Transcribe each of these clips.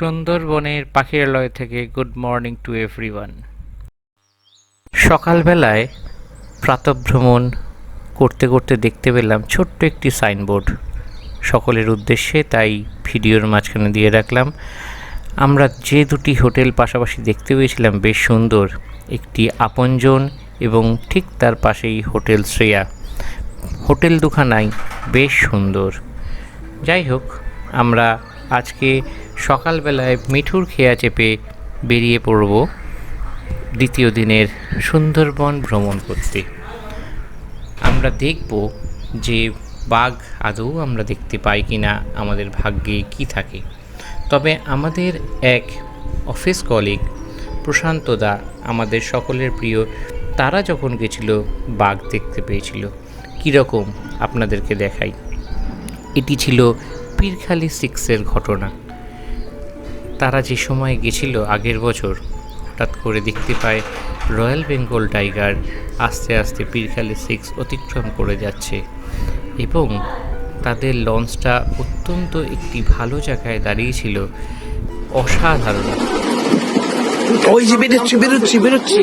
সুন্দরবনের পাখিরালয় থেকে গুড মর্নিং টু এভরিওয়ান। সকালবেলায় প্রাতভ্রমণ করতে করতে দেখতে পেলাম ছোট্ট একটি সাইনবোর্ড। সকলের উদ্দেশ্যে তাই ভিডিওর মাঝখানে দিয়ে রাখলাম। আমরা যে দুটি হোটেল পাশাপাশি দেখতে পেয়েছিলাম, বেশ সুন্দর। একটি আপনজন এবং ঠিক তার পাশেই হোটেল শ্রেয়া। হোটেল দুখানাই বেশ সুন্দর। যাই হোক, আমরা আজকে সকালবেলায় মিঠুর খেয়া চেপে বেরিয়ে পড়ব দ্বিতীয় দিনের সুন্দরবন ভ্রমণ করতে। আমরা দেখব যে বাঘ আদৌ আমরা দেখতে পাই কি না আমাদের ভাগ্যে কি থাকে। তবে আমাদের এক অফিস কলিগ, প্রশান্ত দা, আমাদের সকলের প্রিয়, তারা যখন গেছিল, বাঘ দেখতে পেয়েছিল। কীরকম আপনাদেরকে দেখাই। এটি ছিল পীরখালি সিক্সের ঘটনা। তারা যে সময় গেছিল আগের বছর হঠাৎ করে দেখতে পায় রয়্যাল বেঙ্গল টাইগার আস্তে আস্তে পীরখালি সিক্স অতিক্রম করে যাচ্ছে এবং তাদের লঞ্চটা অত্যন্ত একটি ভালো জায়গায় দাঁড়িয়েছিল। অসাধারণ। ওই যে বেরোচ্ছি বেরোচ্ছি বেরোচ্ছি।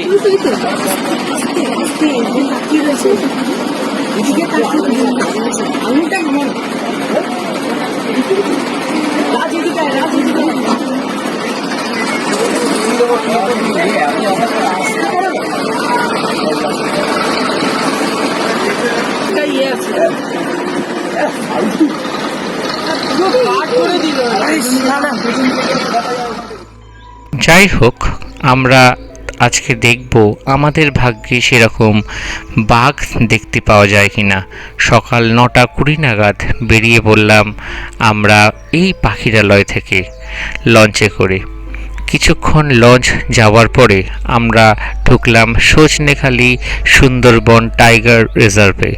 যাই হোক আমরা আজকে দেখব আমাদের ভাগ্যে সেরকম বাঘ দেখতে পাওয়া যায় কি না সকাল নটা কুড়ি নাগাদ বেরিয়ে পড়লাম আমরা এই পাখিরালয় থেকে লঞ্চে করে। কিছুক্ষণ লঞ্চ যাওয়ার পরে আমরা ঢুকলাম সজনেখালি সুন্দরবন টাইগার রিজার্ভে।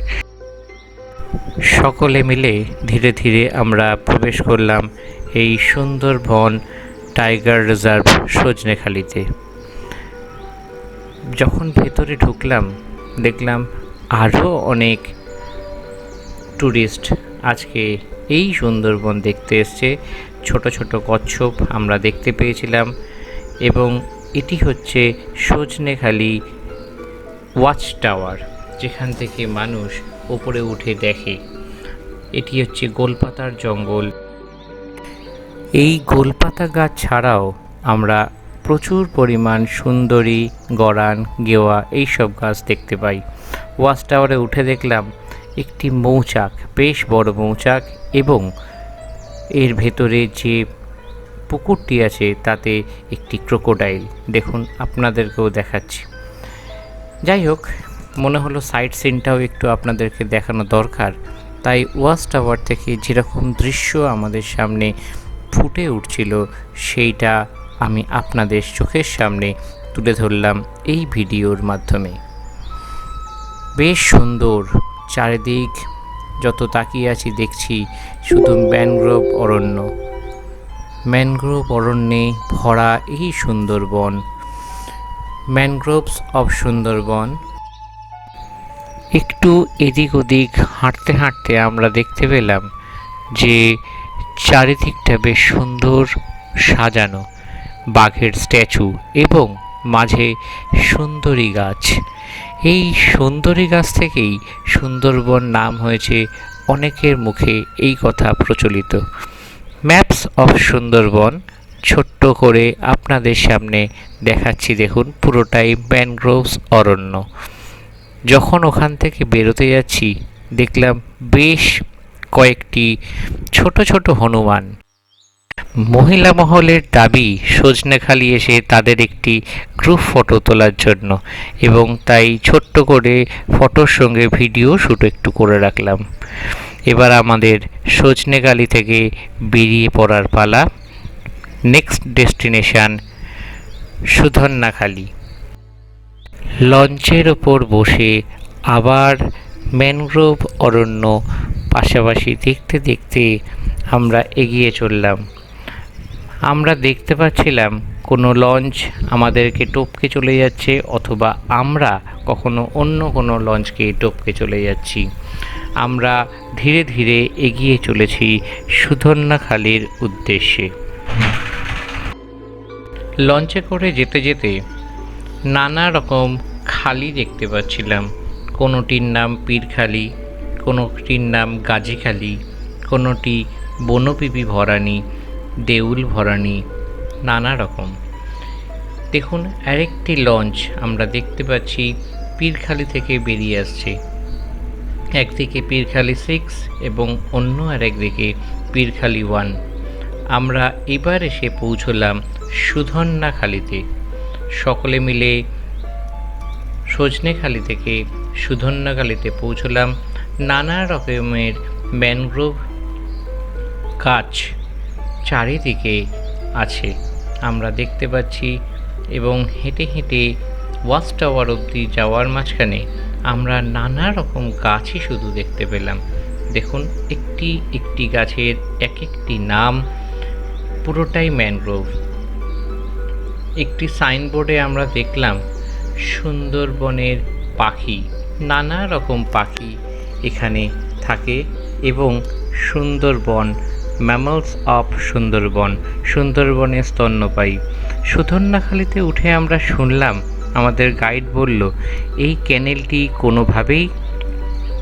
সকলে মিলে ধীরে ধীরে আমরা প্রবেশ করলাম এই সুন্দরবন টাইগার রিজার্ভ সজনেখালিতে। যখন ভেতরে ঢুকলাম, দেখলাম আরও অনেক ট্যুরিস্ট আজকে এই সুন্দরবন দেখতে এসছে। ছোট ছোট কচ্ছপ আমরা দেখতে পেয়েছিলাম এবং এটি হচ্ছে সজনেখালি ওয়াচ টাওয়ার যেখান থেকে মানুষ ওপরে উঠে দেখে। এটি হচ্ছে গোলপাতার জঙ্গল। এই গোলপাতা গাছ ছাড়াও আমরা প্রচুর পরিমাণ সুন্দরী, গরান, গেওয়া এইসব গাছ দেখতে পাই। ওয়াচ টাওয়ারে উঠে দেখলাম একটি মৌচাক, বেশ বড় মৌচাক এবং এর ভেতরে যে পুকুরটি আছে তাতে একটি ক্রোকোডাইল। দেখুন, আপনাদেরকেও দেখাচ্ছি। যাই হোক, মনে হলো সাইড সিনটাও একটু আপনাদেরকে দেখানো দরকার। তাই ওয়াচ টাওয়ার থেকে যেরকম দৃশ্য আমাদের সামনে ফুটে উঠছিল, সেইটা আমি আপনাদের চোখের সামনে তুলে ধরলাম এই ভিডিওর মাধ্যমে। বেশ সুন্দর চারিদিক যত তাকিয়ে আছি দেখছি শুধু ম্যানগ্রোভ অরণ্য। ম্যানগ্রোভ অরণ্যে ভরা এই সুন্দরবন। Mangroves of Sundarban. একটু এদিক ওদিক হাঁটতে হাঁটতে আমরা দেখতে পেলাম যে চারিদিকটা বেশ সুন্দর সাজানো। বাঘের স্ট্যাচু এবং মাঝে সুন্দরী গাছ। এই সুন্দরী গাছ থেকেই সুন্দরবন নাম হয়েছে অনেকের মুখে এই কথা প্রচলিত। ম্যাপস অফ সুন্দরবন, ছোট্ট করে আপনাদের সামনে দেখাচ্ছি দেখুন, পুরোটাই ম্যানগ্রোভস অরণ্য। যখন ওখান থেকে বেরোতে যাচ্ছি, দেখলাম বেশ কয়েকটি ছোট ছোট হনুমান। মহিলা মহলের দাবি সজনেখালি এসে তাদের একটি গ্রুপ ফটো তোলার জন্য এবং তাই ছোট্ট করে ফটোর সঙ্গে ভিডিও শ্যুট একটু করে রাখলাম। এবার আমাদের সজনেখালি থেকে বেরিয়ে পড়ার পালা। নেক্সট ডেস্টিনেশন সুধন্যাখালি লঞ্চের ওপর বসে আবার ম্যানগ্রোভ অরণ্য পাশাপাশি দেখতে দেখতে আমরা এগিয়ে চললাম। আমরা দেখতে পাচ্ছিলাম কোনো লঞ্চ আমাদেরকে টপকে চলে যাচ্ছে অথবা আমরা কখনো অন্য কোনো লঞ্চকে টপকে চলে যাচ্ছি। আমরা ধীরে ধীরে এগিয়ে চলেছি সুধন্যাখালির উদ্দেশ্যে। লঞ্চে করে যেতে যেতে নানা রকম খালি দেখতে পাচ্ছিলাম। কোনোটির নাম পীরখালি, কোনোটির নাম গাজীখালি, কোনোটি বনপিপি ভরানি দেউল ভরানি, নানা রকম। দেখুন, আরেকটি লঞ্চ আমরা দেখতে পাচ্ছি, পীরখালি থেকে বেরিয়ে আসছে। একদিকে পীরখালি সিক্স এবং অন্য আরেকদিকে পীরখালি ওয়ান। আমরা এবার এসে পৌঁছলাম সুধন্যাখালিতে সকলে মিলে সজনেখালি থেকে সুধন্যাখালিতে পৌঁছলাম। নানা রকমের ম্যানগ্রোভ গাছ চারিদিকে আছে। আমরা দেখতে পাচ্ছি এবং হেঁটে হেঁটে ওয়াচ টাওয়ার অবধি যাওয়ার মাঝখানে আমরা নানা রকম গাছই শুধু দেখতে পেলাম। দেখুন, একটি একটি গাছের এক একটি নাম পুরোটাই ম্যানগ্রোভ। একটি সাইনবোর্ডে আমরা দেখলাম, সুন্দরবনের পাখি, নানা রকম পাখি এখানে থাকে এবং সুন্দরবন ম্যামলস অফ সুন্দরবন সুন্দরবনের স্তন্যপায়ী সুধন্যাখালিতে উঠে আমরা শুনলাম, আমাদের গাইড বলল, এই ক্যানেলটি কোনোভাবেই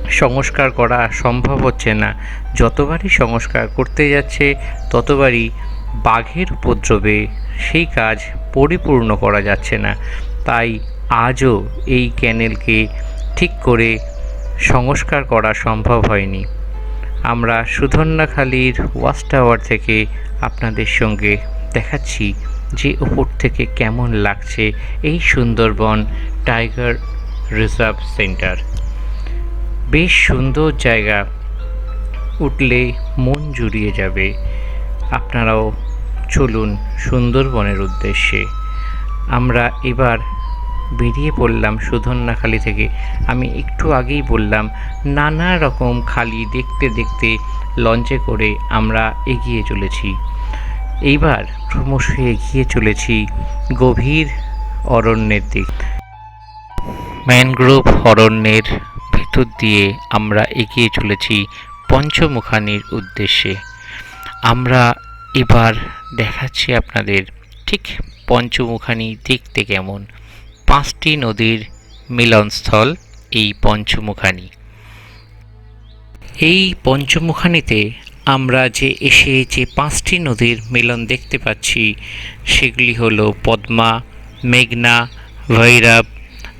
সংস্কার করা সম্ভব হচ্ছে না। যতবারই সংস্কার করতে যাচ্ছে, ততবারই বাঘের উপদ্রবে সেই কাজ পরিপূর্ণ করা যাচ্ছে না। তাই আজও এই ক্যানেলকে ঠিক করে সংস্কার করা সম্ভব হয়নি। আমরা সুধন্যাখালির ওয়াচ টাওয়ার থেকে আপনাদের সঙ্গে দেখাচ্ছি যে উপর থেকে কেমন লাগছে এই সুন্দরবন টাইগার রিজার্ভ সেন্টার। বেশ সুন্দর জায়গা। উঠলে মন জুড়িয়ে যাবে। আপনারাও চলুন সুন্দরবনের উদ্দেশ্যে। আমরা এবার বেরিয়ে পড়লাম সুধন্যাখালি থেকে। আমি একটু আগেই বললাম, নানা রকম খালি দেখতে দেখতে লঞ্চে করে আমরা এগিয়ে চলেছি। এইবার ক্রমশ এগিয়ে চলেছি গভীর অরণ্যের দিক। ম্যানগ্রোভ অরণ্যের ভেতর দিয়ে আমরা এগিয়ে চলেছি পঞ্চমুখানির উদ্দেশ্যে। আমরা এবার দেখাচ্ছি আপনাদের ঠিক পঞ্চমুখানি দেখতে কেমন। পাঁচটি নদীর মিলনস্থল এই পঞ্চমুখানি। এই পঞ্চমুখানিতে আমরা যে এসে যে পাঁচটি নদীর মিলন দেখতে পাচ্ছি, সেগুলি হলো পদ্মা, মেঘনা, ভৈরব,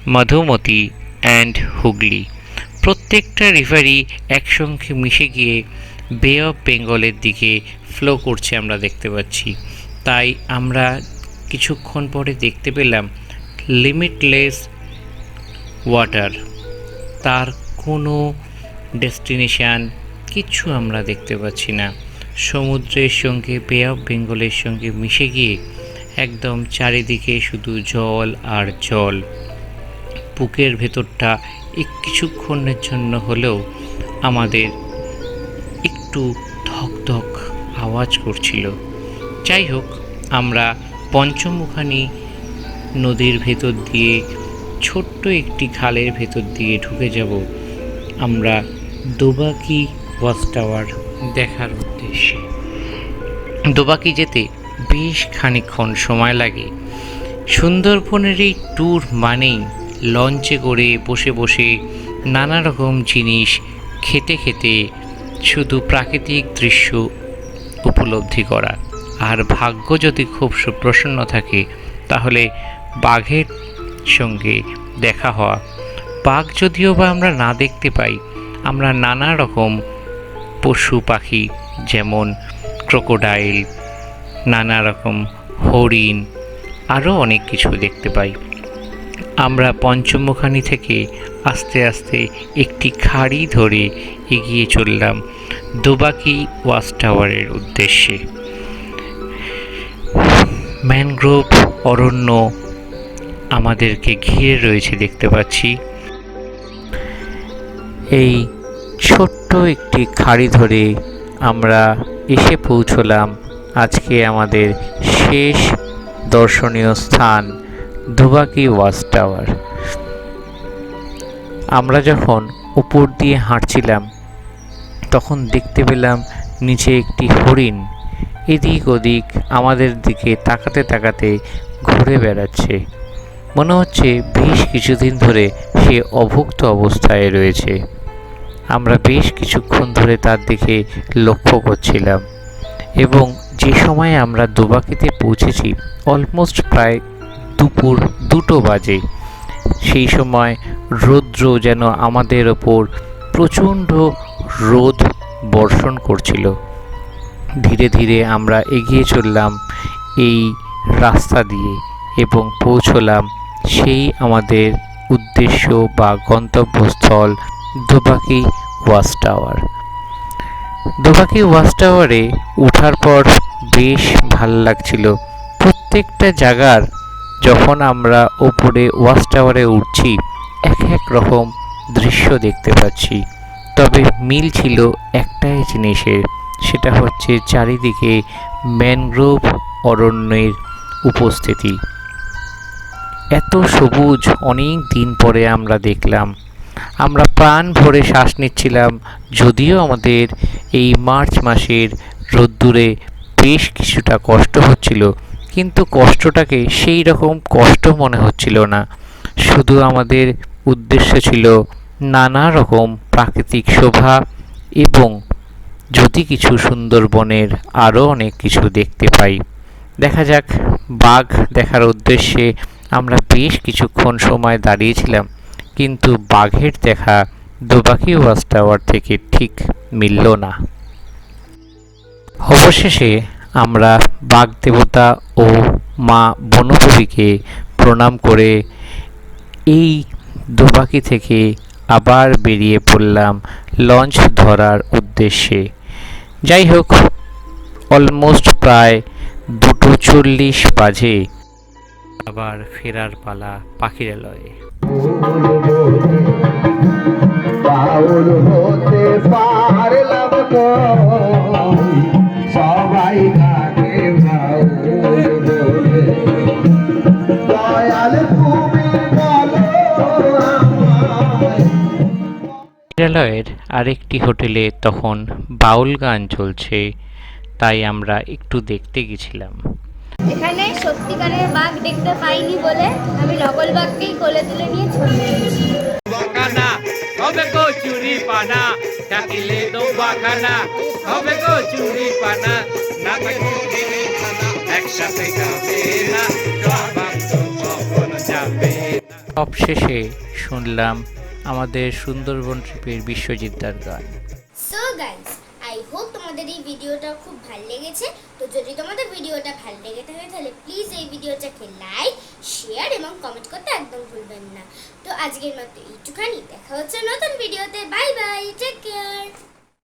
মধুমতি অ্যান্ড হুগলি। প্রত্যেকটা রিভারই একসঙ্গে মিশে গিয়ে বে অফ বেঙ্গলের দিকে ফ্লো করছে আমরা দেখতে পাচ্ছি। তাই আমরা কিছুক্ষণ পরে দেখতে পেলাম লিমিটলেস ওয়াটার তার কোনো ডেস্টিনেশান কিছু আমরা দেখতে পাচ্ছি না। সমুদ্রের সঙ্গে বে অফ বেঙ্গলের সঙ্গে মিশে গিয়ে একদম চারিদিকে শুধু জল আর জল। বুকের ভেতরটা কিছুক্ষণের জন্য হলেও আমাদের একটু ধক ধক আওয়াজ করছিল। যাই হোক, আমরা পঞ্চমুখানি নদীর ভেতর দিয়ে, ছোট্ট একটি খালের ভেতর দিয়ে ঢুকে যাব আমরা দোবাকি ওয়াচ টাওয়ার দেখার উদ্দেশ্যে। দোবাকি যেতে বেশ খানিকক্ষণ সময় লাগে। সুন্দরবনের এই ট্যুর মানেই লঞ্চে করে বসে বসে নানা রকম জিনিস খেতে খেতে শুধু প্রাকৃতিক দৃশ্য উপলব্ধি করা। আর ভাগ্য যদি খুব সুপ্রসন্ন থাকে, তাহলে বাঘের সঙ্গে দেখা হওয়া। বাঘ যদিও বা আমরা না দেখতে পাই, আমরা নানা রকম পশু পাখি যেমন ক্রোকোডাইল, নানা রকম হরিণ, আরও অনেক কিছু দেখতে পাই। আমরা পঞ্চমুখানি থেকে আস্তে আস্তে একটি খাড়ি ধরে এগিয়ে চললাম দোবাকি ওয়াচ টাওয়ারের উদ্দেশ্যে। ম্যানগ্রোভ, অরণ্য আমাদেরকে ঘিরে রয়েছে দেখতে পাচ্ছি। এই ছোট্ট একটি খাড়ি ধরে আমরা এসে পৌঁছলাম আজকে আমাদের শেষ দর্শনীয় স্থান, দুবাকি ওয়াচ টাওয়ার। আমরা যখন উপর দিয়ে হাঁটছিলাম, তখন দেখতে পেলাম নিচে একটি হরিণ এদিক ওদিক আমাদের দিকে তাকাতে তাকাতে ঘুরে বেড়াচ্ছে। মনে হচ্ছে বেশ কিছুদিন ধরে সে অভুক্ত অবস্থায় রয়েছে। আমরা বেশ কিছুক্ষণ ধরে তার দিকে লক্ষ্য করছিলাম এবং যে সময়ে আমরা দুবাকিতে পৌঁছেছি অলমোস্ট প্রায় দুপুর দুটো বাজে, সেই সময় রৌদ্র যেন আমাদের ওপর প্রচণ্ড রোদ বর্ষণ করছিল। ধীরে ধীরে আমরা এগিয়ে চললাম এই রাস্তা দিয়ে এবং পৌঁছলাম সেই আমাদের উদ্দেশ্য বা গন্তব্যস্থল দুবাকি ওয়াচ টাওয়ার। দুবাকি ওয়াচ টাওয়ারে ওঠার পর বেশ ভালো লাগছিল। প্রত্যেকটা জায়গার যখন আমরা ওপরে ওয়াচ টাওয়ারে উঠছি, এক এক রকম দৃশ্য দেখতে পাচ্ছি। তবে মিল ছিল একটাই জিনিসের, সেটা হচ্ছে চারিদিকে ম্যানগ্রোভ অরণ্যের উপস্থিতি। এত সবুজ অনেক দিন পরে আমরা দেখলাম। আমরা প্রাণ ভরে শ্বাস নিচ্ছিলাম, যদিও আমাদের এই মার্চ মাসের রোদ্দুরে বেশ কিছুটা কষ্ট হচ্ছিল, কিন্তু কষ্টটাকে সেই রকম কষ্ট মনে হচ্ছিল না। শুধু আমাদের উদ্দেশ্য ছিল নানা রকম প্রাকৃতিক শোভা এবং যদি কিছু সুন্দরবনের আরও অনেক কিছু দেখতে পাই। দেখা যাক, বাঘ দেখার উদ্দেশ্যে আমরা বেশ কিছুক্ষণ সময় দাঁড়িয়েছিলাম, কিন্তু বাঘের দেখা দোবাকি ওয়াচ টাওয়ার থেকে ঠিক মিলল না। অবশেষে আমরা বাঘ দেবতা ও মা বনদেবীকে প্রণাম করে এই দুবাকি থেকে আবার বেরিয়ে পড়লাম লঞ্চ ধরার উদ্দেশ্যে। যাই হোক, অলমোস্ট প্রায় দুটো চল্লিশ বাজে। আবার ফেরার পালা পাখিরালয়ে সবাই বিদ্যালয়ের আরেকটি হোটেলে তখন বাউল গান চলছে তাই আমরা একটু দেখতে গেছিলাম। এখানে সত্যিকারের বাঘ দেখতে পাইনি বলে আমি নকল বাঘকেই কোলে তুলে নিয়ে ছবি হবে গো চুরি পানা ডাকিলে তো বাখানা হবে গো চুরি পানা না থাকলে একসাথে যাবে না সবশেষে শুনলাম আমাদের সুন্দরবন ট্রিপের বিশ্বজিৎদার গান। সো গাইস আই হোপ তোমাদের এই ভিডিওটা খুব ভালো লেগেছে। যদি তোমাদের ভিডিওটা ভালো লেগে থাকে তাহলে প্লিজ এই ভিডিওটাকে লাইক শেয়ার এবং কমেন্ট করতে একদম ভুলবেন না। তো আজকের মতো এইটুখানি। দেখা হচ্ছে নতুন ভিডিওতে। Bye bye take